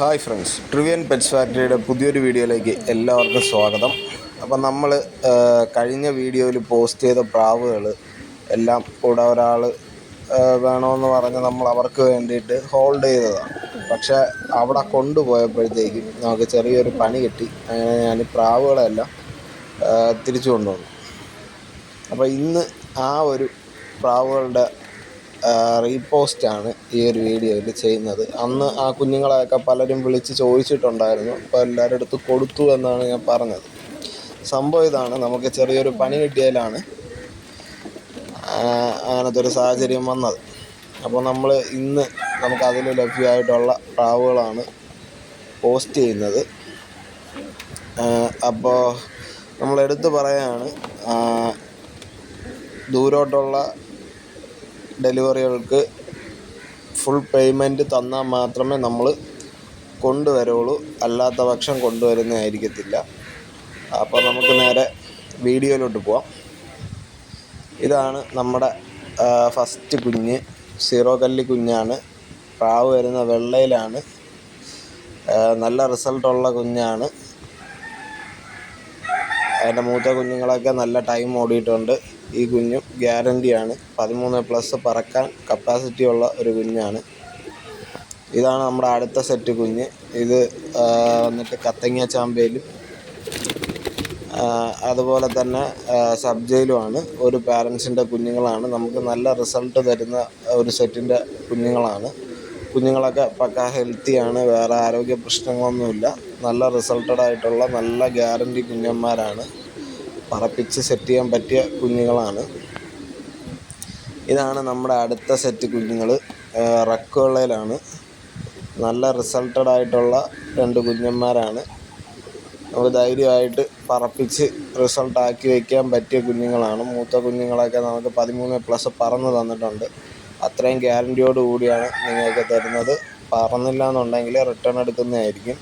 Hi friends ട്രിവിയൻ pets ഫാക്ടറിയുടെ പുതിയൊരു വീഡിയോയിലേക്ക് എല്ലാവർക്കും സ്വാഗതം. അപ്പം നമ്മൾ കഴിഞ്ഞ വീഡിയോയിൽ പോസ്റ്റ് ചെയ്ത പ്രാവുകൾ എല്ലാം കൂടെ ഒരാൾ വേണമെന്ന് പറഞ്ഞ് നമ്മൾ അവർക്ക് വേണ്ടിയിട്ട് ഹോൾഡ് ചെയ്തതാണ്. പക്ഷേ അവിടെ കൊണ്ടുപോയപ്പോഴത്തേക്കും നമുക്ക് ചെറിയൊരു പണി കിട്ടി. അങ്ങനെ ഞാൻ പ്രാവുകളെല്ലാം തിരിച്ചു കൊണ്ടുവന്നു. അപ്പോൾ ഇന്ന് ആ ഒരു പ്രാവുകളുടെ റീപോസ്റ്റാണ് ഈ ഒരു വീഡിയോയിൽ ചെയ്യുന്നത്. അന്ന് ആ കുഞ്ഞുങ്ങളെയൊക്കെ പലരും വിളിച്ച് ചോദിച്ചിട്ടുണ്ടായിരുന്നു. അപ്പോൾ എല്ലാവരുടെ അടുത്ത് കൊടുത്തു എന്നാണ് ഞാൻ പറഞ്ഞത്. സംഭവം ഇതാണ്. നമുക്ക് ചെറിയൊരു പണി കിട്ടിയതിലാണ് ആ, അങ്ങനത്തെ ഒരു സാഹചര്യം വന്നത്. അപ്പോൾ നമ്മൾ ഇന്ന് നമുക്ക് അതിൽ ലഭ്യമായിട്ടുള്ള പ്രാവുകളാണ് പോസ്റ്റ് ചെയ്യുന്നത്. അപ്പോൾ നമ്മൾ എടുത്തു പറയാണ് ദൂരോട്ടുള്ള ഡെലിവറികൾക്ക് ഫുൾ പേയ്മെന്റ് തന്നാൽ മാത്രമേ നമ്മൾ കൊണ്ടുവരുള്ളൂ. അല്ലാത്ത പക്ഷം കൊണ്ടുവരുന്നതായിരിക്കത്തില്ല അപ്പോൾ നമുക്ക് നേരെ വീഡിയോയിലോട്ട് പോവാം. ഇതാണ് നമ്മുടെ ഫസ്റ്റ് കുഞ്ഞ്. സീറോ കല്ലി കുഞ്ഞാണ്. പ്രാവ് വരുന്ന വെള്ളയിലാണ്. നല്ല റിസൾട്ടുള്ള കുഞ്ഞാണ്. അതിന്റെ മൂത്ത കുഞ്ഞുങ്ങളൊക്കെ നല്ല ടൈം ഓടിയിട്ടുണ്ട്. ഈ കുഞ്ഞും ഗ്യാരന്റിയാണ് പതിമൂന്ന് പ്ലസ് പറക്കാൻ കപ്പാസിറ്റി ഉള്ള ഒരു കുഞ്ഞാണ്. ഇതാണ് നമ്മുടെ അടുത്ത സെറ്റ് കുഞ്ഞ്. ഇത് വന്നിട്ട് കത്തങ്ങ ചാമ്പയിലും അതുപോലെ തന്നെ സബ്ജയിലുമാണ്. ഒരു പാരൻസിന്റെ കുഞ്ഞുങ്ങളാണ്. നമുക്ക് നല്ല റിസൾട്ട് തരുന്ന ഒരു സെറ്റിന്റെ കുഞ്ഞുങ്ങളാണ്. കുഞ്ഞുങ്ങളൊക്കെ പക്ക ഹെൽത്തിയാണ് വേറെ ആരോഗ്യ പ്രശ്നങ്ങളൊന്നുമില്ല. നല്ല റിസൾട്ടഡ് ആയിട്ടുള്ള നല്ല ഗ്യാരണ്ടി കുഞ്ഞന്മാരാണ്. പറപ്പിച്ച് സെറ്റ് ചെയ്യാൻ പറ്റിയ കുഞ്ഞുങ്ങളാണ്. ഇതാണ് നമ്മുടെ അടുത്ത സെറ്റ് കുഞ്ഞുങ്ങൾ റക്കുള്ളയിലാണ് നല്ല റിസൾട്ടഡ് ആയിട്ടുള്ള രണ്ട് കുഞ്ഞന്മാരാണ്. നമുക്ക് ധൈര്യമായിട്ട് പറപ്പിച്ച് റിസൾട്ട് ആക്കി വയ്ക്കാൻ പറ്റിയ കുഞ്ഞുങ്ങളാണ്. മൂത്ത കുഞ്ഞുങ്ങളൊക്കെ നമുക്ക് പതിമൂന്ന് പ്ലസ് പറന്ന് തന്നിട്ടുണ്ട്. അത്രയും ഗ്യാരണ്ടിയോട് കൂടിയാണ് നിങ്ങൾക്ക് തരുന്നത്. പറന്നില്ല എന്നുണ്ടെങ്കിൽ റിട്ടേൺ എടുക്കുന്നതായിരിക്കും.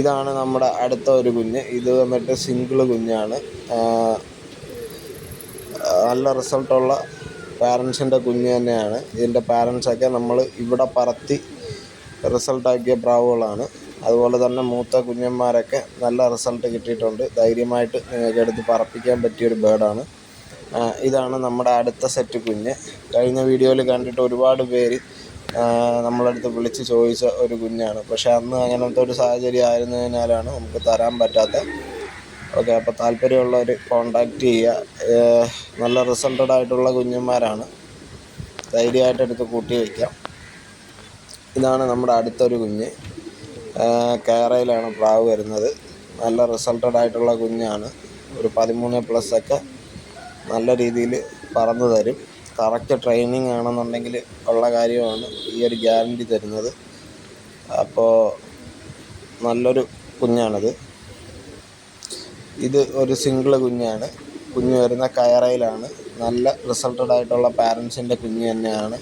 ഇതാണ് നമ്മുടെ അടുത്ത ഒരു കുഞ്ഞ്. ഇത് വന്നിട്ട് സിംഗിൾ കുഞ്ഞാണ്. നല്ല റിസൾട്ടുള്ള പാരൻസിന്റെ കുഞ്ഞ് തന്നെയാണ്. ഇതിന്റെ പാരൻസൊക്കെ നമ്മൾ ഇവിടെ പറത്തി റിസൾട്ടാക്കിയ പ്രാവുകളാണ്. അതുപോലെ തന്നെ മൂത്ത കുഞ്ഞന്മാരൊക്കെ നല്ല റിസൾട്ട് കിട്ടിയിട്ടുണ്ട്. ധൈര്യമായിട്ട് നിങ്ങൾക്ക് എടുത്ത് പറപ്പിക്കാൻ പറ്റിയൊരു ബേഡാണ് ഇതാണ് നമ്മുടെ അടുത്ത സെറ്റ് കുഞ്ഞ്. കഴിഞ്ഞ വീഡിയോയിൽ കണ്ടിട്ട് ഒരുപാട് പേര് നമ്മളടുത്ത് വിളിച്ച് ചോദിച്ച ഒരു കുഞ്ഞാണ്. പക്ഷെ അന്ന് അങ്ങനത്തെ ഒരു സാഹചര്യം ആയിരുന്നതിനാലാണ് നമുക്ക് തരാൻ പറ്റാത്ത. ഓക്കെ അപ്പോൾ താല്പര്യമുള്ളവർ കോണ്ടാക്ട് ചെയ്യുക. നല്ല റിസൾട്ടഡ് ആയിട്ടുള്ള കുഞ്ഞന്മാരാണ് ധൈര്യമായിട്ട് എടുത്ത് കൂട്ടി വയ്ക്കാം ഇതാണ് നമ്മുടെ അടുത്തൊരു കുഞ്ഞ്. കേരയിലാണ് പ്രാവ് വരുന്നത്. നല്ല റിസൾട്ടഡ് ആയിട്ടുള്ള കുഞ്ഞാണ്. ഒരു പതിമൂന്ന് പ്ലസ് ഒക്കെ നല്ല രീതിയിൽ പറന്നു തരും. കറക്റ്റ് ട്രെയിനിങ് ആണെന്നുണ്ടെങ്കിൽ ഉള്ള കാര്യമാണ് ഈ ഒരു ഗ്യാരണ്ടി തരുന്നത്. അപ്പോൾ നല്ലൊരു കുഞ്ഞാണിത്. ഇത് ഒരു സിംഗിൾ കുഞ്ഞാണ്. കുഞ്ഞ് വരുന്ന കയറയിലാണ്. നല്ല റിസൾട്ടഡ് ആയിട്ടുള്ള പാരൻസിന്റെ കുഞ്ഞ് തന്നെയാണ്.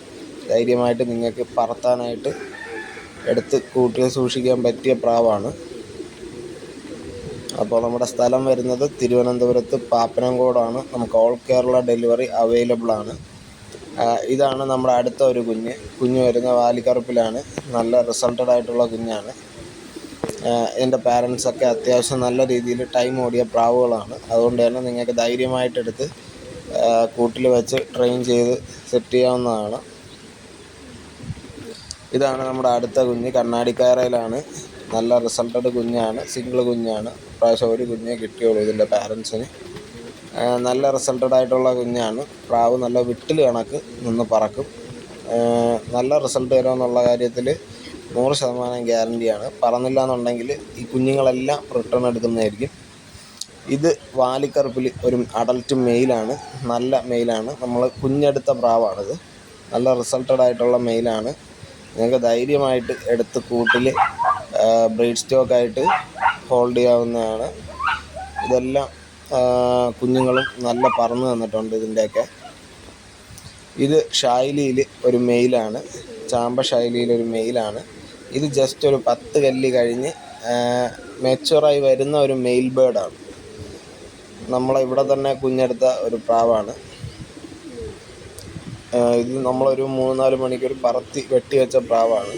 ധൈര്യമായിട്ട് നിങ്ങൾക്ക് പറത്താനായിട്ട് എടുത്ത് കൂട്ടി സൂക്ഷിക്കാൻ പറ്റിയ പ്രാവാണ്. അപ്പോൾ നമ്മുടെ സ്ഥലം വരുന്നത് തിരുവനന്തപുരത്ത് പാപ്പനംകോടാണ്. നമുക്ക് ഓൾ കേരള ഡെലിവറി അവൈലബിൾ ആണ്. ഇതാണ് നമ്മുടെ അടുത്ത ഒരു കുഞ്ഞ്. കുഞ്ഞ് വരുന്ന വാലിക്കറുപ്പിലാണ്. നല്ല റിസൾട്ടഡ് ആയിട്ടുള്ള കുഞ്ഞാണ്. എന്റെ പാരൻസൊക്കെ അത്യാവശ്യം നല്ല രീതിയിൽ ടൈം ഓടിയ പ്രാവുകളാണ്. അതുകൊണ്ട് തന്നെ നിങ്ങൾക്ക് ധൈര്യമായിട്ടെടുത്ത് കൂട്ടിൽ വെച്ച് ട്രെയിൻ ചെയ്ത് സെറ്റ് ചെയ്യാവുന്നതാണ്. ഇതാണ് നമ്മുടെ അടുത്ത കുഞ്ഞ്. കണ്ണാടിക്കയറയിലാണ്. നല്ല റിസൾട്ടഡ് കുഞ്ഞാണ്. സിംഗിൾ കുഞ്ഞാണ്. പ്രാവശ്യം ഒരു കുഞ്ഞേ കിട്ടിയുള്ളൂ ഇതിന്റെ പാരൻസിന് നല്ല റിസൾട്ടഡ് ആയിട്ടുള്ള കുഞ്ഞാണ്. പ്രാവ് നല്ല വിട്ടിൽ കണക്ക് നിന്ന് പറക്കും. നല്ല റിസൾട്ട് തരുമെന്നുള്ള കാര്യത്തിൽ നൂറ് ശതമാനം ഗ്യാരണ്ടിയാണ് പറന്നില്ല എന്നുണ്ടെങ്കിൽ ഈ കുഞ്ഞുങ്ങളെല്ലാം റിട്ടേൺ എടുക്കുന്നതായിരിക്കും. ഇത് വാലിക്കറുപ്പിൽ ഒരു അഡൽറ്റ് മെയിലാണ് നല്ല മെയിലാണ് നമ്മൾ കുഞ്ഞെടുത്ത പ്രാവാണിത്. നല്ല റിസൾട്ടഡ് ആയിട്ടുള്ള മെയിലാണ് നിങ്ങൾക്ക് ധൈര്യമായിട്ട് എടുത്ത് കൂട്ടിൽ ബ്രീഡ് സ്റ്റോക്കായിട്ട് ഹോൾഡ് ചെയ്യാവുന്നതാണ്. ഇതെല്ലാം കുഞ്ഞുങ്ങളും നല്ല പറന്ന് തന്നിട്ടുണ്ട് ഇതിന്റെയൊക്കെ. ഇത് ഷൈലിയിൽ ഒരു മെയിലാണ്. ചാമ്പ ഷൈലിയിൽ ഒരു മെയിലാണ്. ഇത് ജസ്റ്റ് ഒരു പത്ത് കല്ലി കഴിഞ്ഞ് മെച്ചുറായി വരുന്ന ഒരു മെയിൽ ബേർഡാണ് നമ്മളെ ഇവിടെ തന്നെ കുഞ്ഞെടുത്ത ഒരു പ്രാവാണ്. ഇത് നമ്മളൊരു മൂന്നാൽ മണിക്കൂർ പറത്തി വെട്ടി വെച്ച പ്രാവാണ്.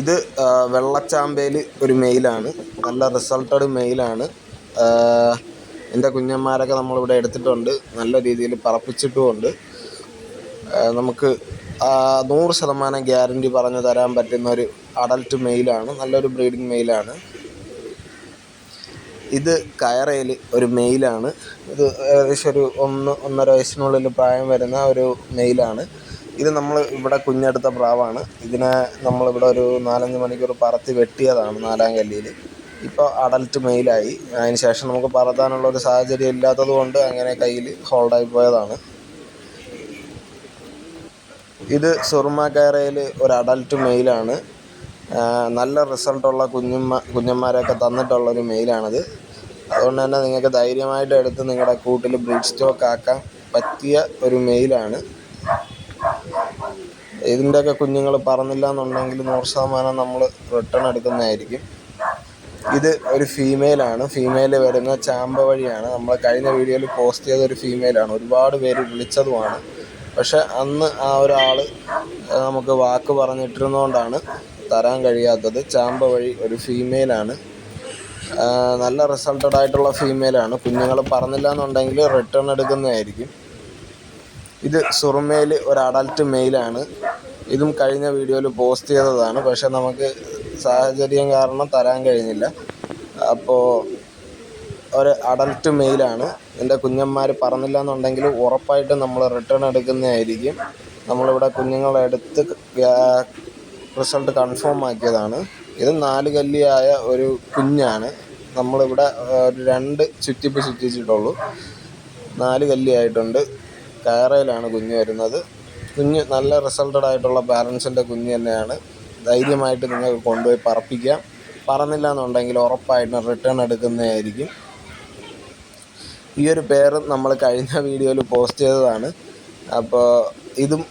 ഇത് വെള്ളച്ചാമ്പയിൽ ഒരു മെയിലാണ്. നല്ല റിസൾട്ടഡ് മെയിലാണ്. എന്റെ കുഞ്ഞന്മാരൊക്കെ നമ്മളിവിടെ എടുത്തിട്ടുണ്ട്. നല്ല രീതിയിൽ പറപ്പിച്ചിട്ടുമുണ്ട്. നമുക്ക് നൂറ് ശതമാനം ഗ്യാരണ്ടി പറഞ്ഞു തരാൻ പറ്റുന്ന ഒരു അഡൽട്ട് മെയിലാണ്. നല്ലൊരു ബ്രീഡിംഗ് മെയിലാണ്. ഇത് കയറയിൽ ഒരു മെയിലാണ്. ഇത് ഏകദേശം ഒരു ഒന്ന് ഒന്നര വയസ്സിനുള്ളിൽ പ്രായം വരുന്ന ഒരു മെയിലാണ്. ഇത് നമ്മൾ ഇവിടെ കുഞ്ഞെടുത്ത പ്രാവാണ്. ഇതിനെ നമ്മളിവിടെ ഒരു നാലഞ്ച് മണിക്കൂർ പറത്തി വെട്ടിയതാണ് നാലാം കല്ലിയിൽ ഇപ്പോൾ അഡൽറ്റ് മെയിലായി. അതിന് ശേഷം നമുക്ക് പറത്താനുള്ള ഒരു സാഹചര്യം ഇല്ലാത്തത് കൊണ്ട് അങ്ങനെ കയ്യിൽ ഹോൾഡായി പോയതാണ്. ഇത് സുർമ കയറയിൽ ഒരു അഡൽറ്റ് മെയിലാണ്. നല്ല റിസൾട്ടുള്ള കുഞ്ഞുമ്മ കുഞ്ഞന്മാരെയൊക്കെ തന്നിട്ടുള്ളൊരു മെയിലാണിത്. അതുകൊണ്ട് തന്നെ നിങ്ങൾക്ക് ധൈര്യമായിട്ട് എടുത്ത് നിങ്ങളുടെ കൂട്ടിൽ ബ്രീഡ് സ്റ്റോക്ക് ആക്കാൻ പറ്റിയ ഒരു മെയിലാണ്. ഇതിന്റെയൊക്കെ കുഞ്ഞുങ്ങൾ പറന്നില്ല എന്നുണ്ടെങ്കിൽ നൂറ് ശതമാനം നമ്മൾ റിട്ടേൺ എടുക്കുന്നതായിരിക്കും. ഇത് ഒരു ഫീമെയിലാണ് ഫീമെയിൽ വരുന്ന ചാമ്പ വഴിയാണ്. നമ്മൾ കഴിഞ്ഞ വീഡിയോയിൽ പോസ്റ്റ് ചെയ്ത ഒരു ഫീമെയിലാണ് ഒരുപാട് പേര് വിളിച്ചതുമാണ്. പക്ഷെ അന്ന് ആ ഒരാൾ നമുക്ക് വാക്ക് പറഞ്ഞിട്ടിരുന്നതുകൊണ്ടാണ് തരാൻ കഴിയാത്തത്. ചാമ്പ വഴി ഒരു ഫീമെയിലാണ് നല്ല റിസൾട്ടഡ് ആയിട്ടുള്ള ഫീമെയിലാണ് കുഞ്ഞുങ്ങൾ പറഞ്ഞില്ല എന്നുണ്ടെങ്കിൽ റിട്ടേൺ എടുക്കുന്നതായിരിക്കും. ഇത് സുറുമേൽ ഒരു അഡൽട്ട് മെയിലാണ് ഇതും കഴിഞ്ഞ വീഡിയോയിൽ പോസ്റ്റ് ചെയ്തതാണ്. പക്ഷെ നമുക്ക് സാഹചര്യം കാരണം തരാൻ കഴിഞ്ഞില്ല. അപ്പോൾ ഒരു അഡൽട്ട് മെയിലാണ് എന്റെ കുഞ്ഞന്മാർ പറഞ്ഞില്ല എന്നുണ്ടെങ്കിൽ ഉറപ്പായിട്ടും നമ്മൾ റിട്ടേൺ എടുക്കുന്നതായിരിക്കും. നമ്മളിവിടെ കുഞ്ഞുങ്ങളെടുത്ത് റിസൾട്ട് കൺഫേം ആക്കിയതാണ്. ഇത് നാല് കല്ലിയായ ഒരു കുഞ്ഞാണ്. നമ്മളിവിടെ ഒരു രണ്ട് ചുറ്റിപ്പ് ചുറ്റിച്ചിട്ടുള്ളൂ. നാല് കല്ലിയായിട്ടുണ്ട്. കയറയിലാണ് കുഞ്ഞ് വരുന്നത്. കുഞ്ഞ് നല്ല റിസൾട്ടഡ് ആയിട്ടുള്ള പാരൻസിന്റെ കുഞ്ഞ് തന്നെയാണ്. ധൈര്യമായിട്ട് നിങ്ങൾക്ക് കൊണ്ടുപോയി പറപ്പിക്കാം. പറന്നില്ല എന്നുണ്ടെങ്കിൽ ഉറപ്പായിട്ടും റിട്ടേൺ എടുക്കുന്നതായിരിക്കും. ഈ ഒരു പേര് നമ്മൾ കഴിഞ്ഞ വീഡിയോയിൽ പോസ്റ്റ് ചെയ്തതാണ്. അപ്പോൾ ഇതും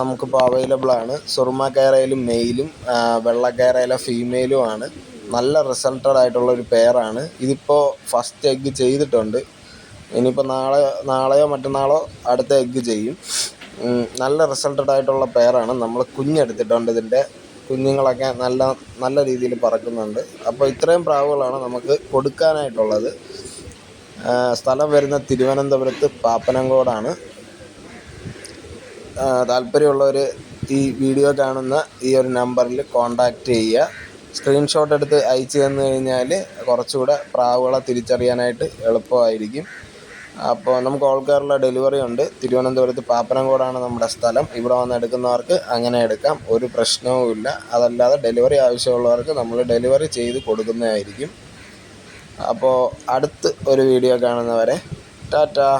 നമുക്കിപ്പോൾ അവൈലബിൾ ആണ്. സുറുമ കയറയിലും മെയിലും വെള്ള കയറയിലെ ഫീമെയിലും ആണ്. നല്ല റിസൾട്ടഡ് ആയിട്ടുള്ള ഒരു പെയറാണ് ഇതിപ്പോൾ ഫസ്റ്റ് എഗ്ഗ് ചെയ്തിട്ടുണ്ട്. ഇനിയിപ്പോൾ നാളെ നാളെയോ മറ്റന്നാളോ അടുത്ത എഗ്ഗ് ചെയ്യും. നല്ല റിസൾട്ടഡ് ആയിട്ടുള്ള പേരാണ് നമ്മൾ കുഞ്ഞെടുത്തിട്ടുണ്ട് ഇതിന്റെ കുഞ്ഞുങ്ങളൊക്കെ നല്ല നല്ല രീതിയിൽ പറക്കുന്നുണ്ട്. അപ്പോൾ ഇത്രയും പ്രാവുകളാണ് നമുക്ക് കൊടുക്കാനായിട്ടുള്ളത്. സ്ഥലം വരുന്ന തിരുവനന്തപുരത്ത് പാപ്പനംകോടാണ്. താല്പര്യമുള്ളവർ ഈ വീഡിയോ കാണുന്ന ഈ ഒരു നമ്പറിൽ കോൺടാക്റ്റ് ചെയ്യുക. സ്ക്രീൻഷോട്ട് എടുത്ത് അയച്ചു തന്നു കഴിഞ്ഞാൽ കുറച്ചുകൂടെ പ്രാവുകളെ തിരിച്ചറിയാനായിട്ട് എളുപ്പമായിരിക്കും. അപ്പോൾ നമുക്ക് ഓൾ കേരള ഡെലിവറി ഉണ്ട്. തിരുവനന്തപുരത്ത് പാപ്പനംകോടാണ് നമ്മുടെ സ്ഥലം. ഇവിടെ വന്ന് എടുക്കുന്നവർക്ക് അങ്ങനെ എടുക്കാം. ഒരു പ്രശ്നവുമില്ല അതല്ലാതെ ഡെലിവറി ആവശ്യമുള്ളവർക്ക് നമ്മൾ ഡെലിവറി ചെയ്ത് കൊടുക്കുന്നതായിരിക്കും അപ്പോൾ അടുത്ത് ഒരു വീഡിയോ കാണുന്നവരെ ടാറ്റാ!